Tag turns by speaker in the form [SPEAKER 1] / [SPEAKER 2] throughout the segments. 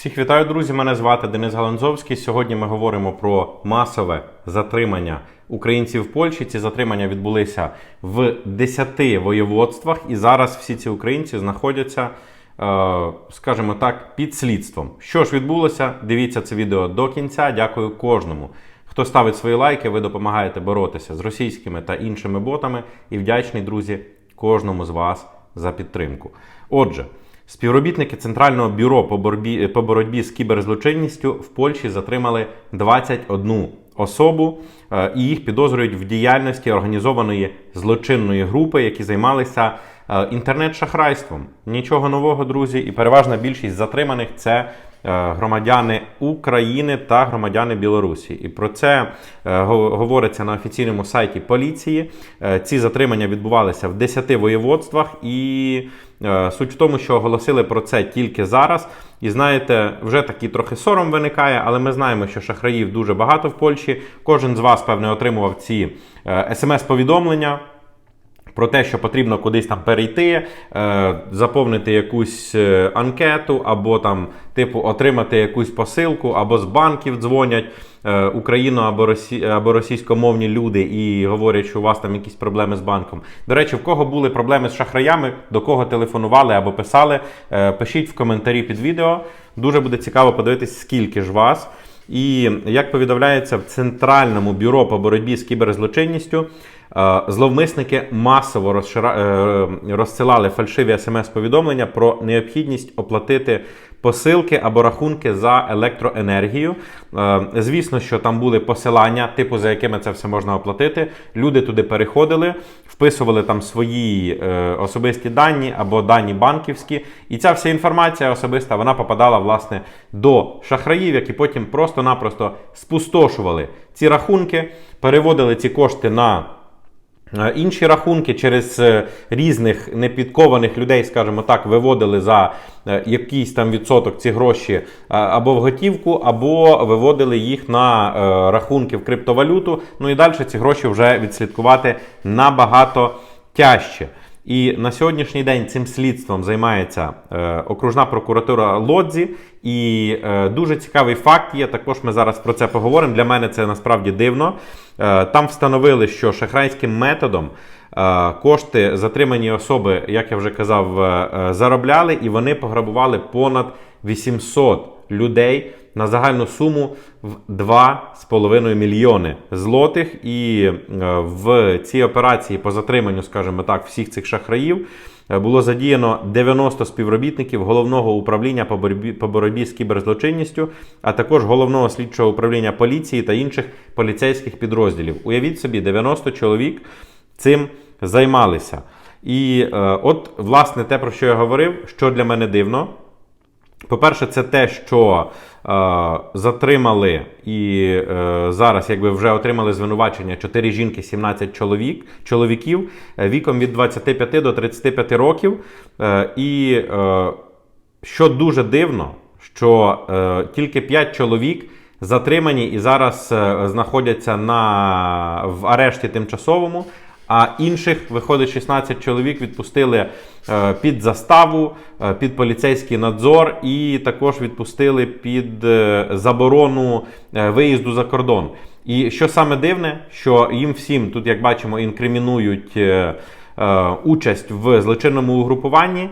[SPEAKER 1] Всіх вітаю, друзі! Мене звати Денис Галанзовський. Сьогодні ми говоримо про масове затримання українців в Польщі. Ці затримання відбулися в 10 воєводствах, і зараз всі ці українці знаходяться, е, скажімо так, під слідством. Що ж відбулося? Дивіться це відео до кінця. Дякую кожному. Хто ставить свої лайки, ви допомагаєте боротися з російськими та іншими ботами. І вдячний, друзі, кожному з вас за підтримку. Отже, співробітники Центрального бюро по боротьбі, по боротьбі з кіберзлочинністю в Польщі затримали 21 особу е, і їх підозрюють в діяльності організованої злочинної групи, які займалися е, інтернет-шахрайством. Нічого нового, друзі, і переважна більшість затриманих це громадяни України та громадяни Білорусі. І про це е, говориться на офіційному сайті поліції. Е, Ці затримання відбувалися в 10 воєводствах, і е, суть в тому, що оголосили про це тільки зараз. І знаєте, вже такий трохи сором виникає, але ми знаємо, що шахраїв дуже багато в Польщі. Кожен з вас, певне, отримував ці е, смс-повідомлення. Про те, що потрібно кудись там перейти, е, заповнити якусь е, анкету, або там, типу, отримати якусь посилку, або з банків дзвонять е, україно або, росі... або російськомовні люди і говорять, що у вас там якісь проблеми з банком. До речі, в кого були проблеми з шахраями, до кого телефонували або писали, пишіть в коментарі під відео. Дуже буде цікаво подивитись, скільки ж вас. І як повідомляється в Центральному бюро по боротьбі з кіберзлочинністю, зловмисники масово е, розсилали фальшиві смс-повідомлення про необхідність оплатити посилки або рахунки за електроенергію. Е, Звісно, що там були посилання, типу за якими це все можна оплатити. Люди туди переходили, вписували там свої е, особисті дані або дані банківські. І ця вся інформація особиста вона попадала власне до шахраїв, які потім просто-напросто спустошували ці рахунки, переводили ці кошти на. Е, Інші рахунки через е, різних непідкованих людей, скажімо так, виводили за е, якийсь там відсоток ці гроші або в готівку, або виводили їх на рахунки в криптовалюту. Ну і далі ці гроші вже відслідкувати набагато тяжче. І на сьогоднішній день цим слідством займається е, окружна прокуратура Лодзі. І е, дуже цікавий факт є. Також ми зараз про це поговоримо. Для мене це насправді дивно. Е, там встановили, що шахрайським методом е, кошти затримані особи, як я вже казав, е, е, заробляли, і вони пограбували понад 800 людей на загальну суму в 2,5 мільйони злотих. І е, в цій операції по затриманню, скажімо так, всіх цих шахраїв е, було задіяно 90 співробітників головного управління по боротьбі, по боротьбі з кіберзлочинністю, а також головного слідчого управління поліції та інших поліцейських підрозділів. Уявіть собі, 90 чоловік цим займалися. І е, от, власне, те, про що я говорив, що для мене дивно. По-перше, це те, що е, затримали і е, зараз якби вже отримали звинувачення 4 жінки, 17 чоловік, чоловіків е, віком від 25 до 35 років. Е, і е, що дуже дивно, що е, тільки 5 чоловік затримані і зараз е, знаходяться на, в арешті тимчасовому. А інших, виходить, 16 чоловік відпустили е, під заставу, е, під поліцейський надзор, і також відпустили під е, заборону виїзду за кордон. І що саме дивне, що їм всім тут, як бачимо, інкримінують участь в злочинному угрупуванні.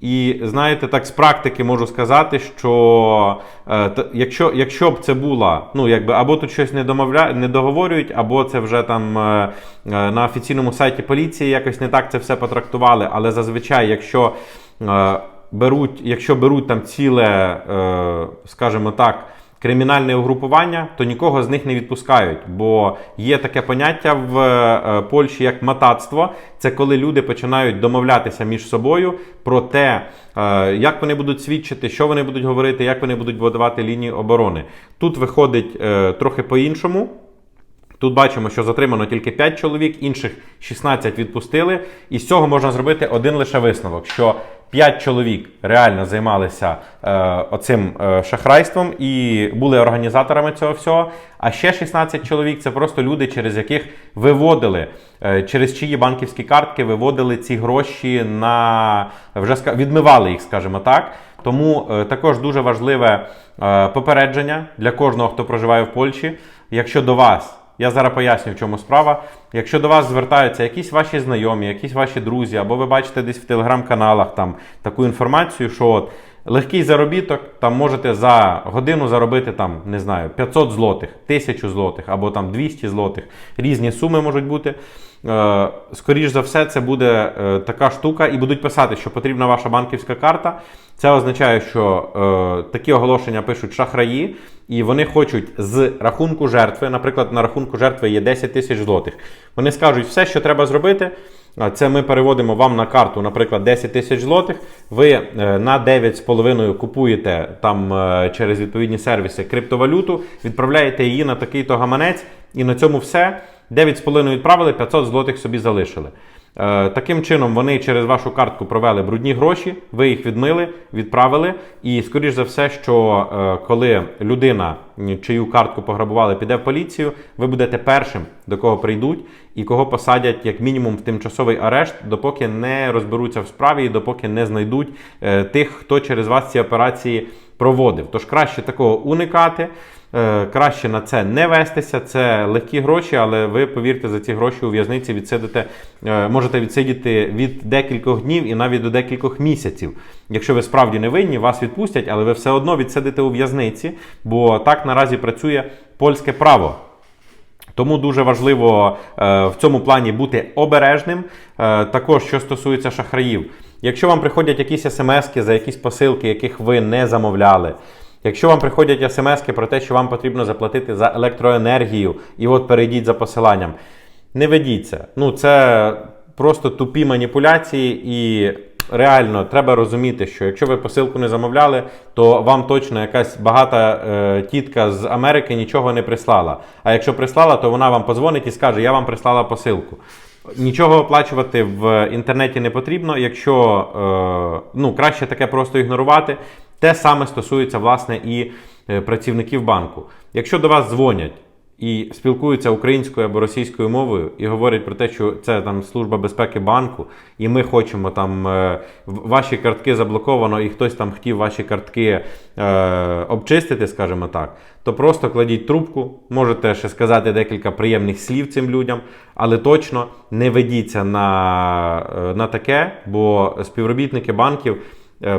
[SPEAKER 1] І знаєте, так з практики можу сказати, що е, якщо, якщо б це була, ну якби або тут щось не домовля, не договорюють, або це вже там е, е, на офіційному сайті поліції якось не так це все потрактували. Але зазвичай, якщо е, беруть, якщо беруть там ціле, е, скажімо так. Кримінальне угрупування, то нікого з них не відпускають, бо є таке поняття в е, Польщі як матацтво. Це коли люди починають домовлятися між собою про те, е, як вони будуть свідчити, що вони будуть говорити, як вони будуть будувати лінії оборони. Тут виходить е, трохи по-іншому. Тут бачимо, що затримано тільки 5 чоловік, інших 16 відпустили. І з цього можна зробити один лише висновок: що 5 чоловік реально займалися е, оцим е, шахрайством і були організаторами цього всього. А ще 16 чоловік це просто люди, через яких виводили, е, через чиї банківські картки виводили ці гроші на вже відмивали їх, скажімо так. Тому е, також дуже важливе е, попередження для кожного, хто проживає в Польщі. Якщо до вас я зараз поясню, в чому справа. Якщо до вас звертаються якісь ваші знайомі, якісь ваші друзі, або ви бачите десь в телеграм-каналах там таку інформацію, що от легкий заробіток, там можете за годину заробити там, не знаю, 500 злотих, 1000 злотих або там 200 злотих. Різні суми можуть бути. Е, Скоріш за все, це буде е, така штука, і будуть писати, що потрібна ваша банківська карта. Це означає, що е, такі оголошення пишуть шахраї, і вони хочуть з рахунку жертви, наприклад, на рахунку жертви є 10 тисяч злотих. Вони скажуть, все, що треба зробити. Це ми переводимо вам на карту, наприклад, 10 тисяч злотих. Ви на 9,5 купуєте там через відповідні сервіси криптовалюту, відправляєте її на такий-то гаманець, і на цьому все. 9,5 відправили, 500 злотих собі залишили. Е, Таким чином, вони через вашу картку провели брудні гроші, ви їх відмили, відправили. І, скоріш за все, що е, коли людина, чию картку пограбували, піде в поліцію, ви будете першим, до кого прийдуть, і кого посадять як мінімум в тимчасовий арешт, допоки не розберуться в справі і допоки не знайдуть е, тих, хто через вас ці операції проводив. Тож краще такого уникати. Е, Краще на це не вестися, це легкі гроші, але ви повірте, за ці гроші у в'язниці відсидите, е, можете відсидіти від декількох днів і навіть до декількох місяців. Якщо ви справді не винні, вас відпустять, але ви все одно відсидите у в'язниці, бо так наразі працює польське право. Тому дуже важливо е, в цьому плані бути обережним. Е, також, що стосується шахраїв, якщо вам приходять якісь смски за якісь посилки, яких ви не замовляли. Якщо вам приходять смски про те, що вам потрібно заплатити за електроенергію, і от перейдіть за посиланням, не ведіться. Ну, це просто тупі маніпуляції, і реально треба розуміти, що якщо ви посилку не замовляли, то вам точно якась багата е, тітка з Америки нічого не прислала. А якщо прислала, то вона вам позвонить і скаже: Я вам прислала посилку. Нічого оплачувати в інтернеті не потрібно, якщо е, ну, краще таке просто ігнорувати. Те саме стосується власне і е, працівників банку. Якщо до вас дзвонять і спілкуються українською або російською мовою і говорять про те, що це там служба безпеки банку, і ми хочемо там е, ваші картки заблоковано, і хтось там хотів ваші картки е, обчистити, скажімо так, то просто кладіть трубку, можете ще сказати декілька приємних слів цим людям, але точно не ведіться на, е, на таке, бо співробітники банків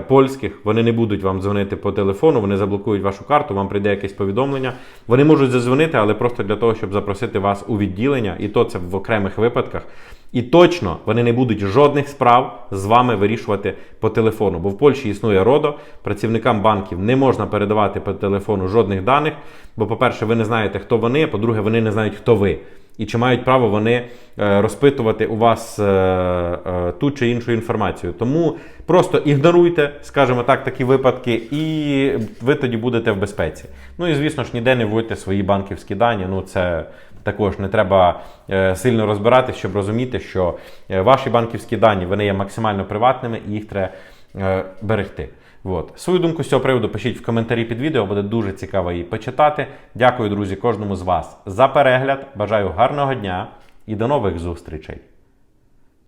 [SPEAKER 1] польських, вони не будуть вам дзвонити по телефону, вони заблокують вашу карту, вам прийде якесь повідомлення. Вони можуть задзвонити, але просто для того, щоб запросити вас у відділення, і то це в окремих випадках. І точно вони не будуть жодних справ з вами вирішувати по телефону. Бо в Польщі існує РОДО, працівникам банків не можна передавати по телефону жодних даних. Бо, по-перше, ви не знаєте, хто вони, а по-друге, вони не знають, хто ви. І чи мають право вони е, розпитувати у вас е, е, ту чи іншу інформацію. Тому просто ігноруйте, скажімо так, такі випадки, і ви тоді будете в безпеці. Ну і звісно ж, ніде не вводьте свої банківські дані. Ну це також не треба сильно розбиратися, щоб розуміти, що ваші банківські дані вони є максимально приватними і їх треба берегти. От. Свою думку з цього приводу пишіть в коментарі під відео, буде дуже цікаво її почитати. Дякую, друзі, кожному з вас за перегляд. Бажаю гарного дня і до нових зустрічей!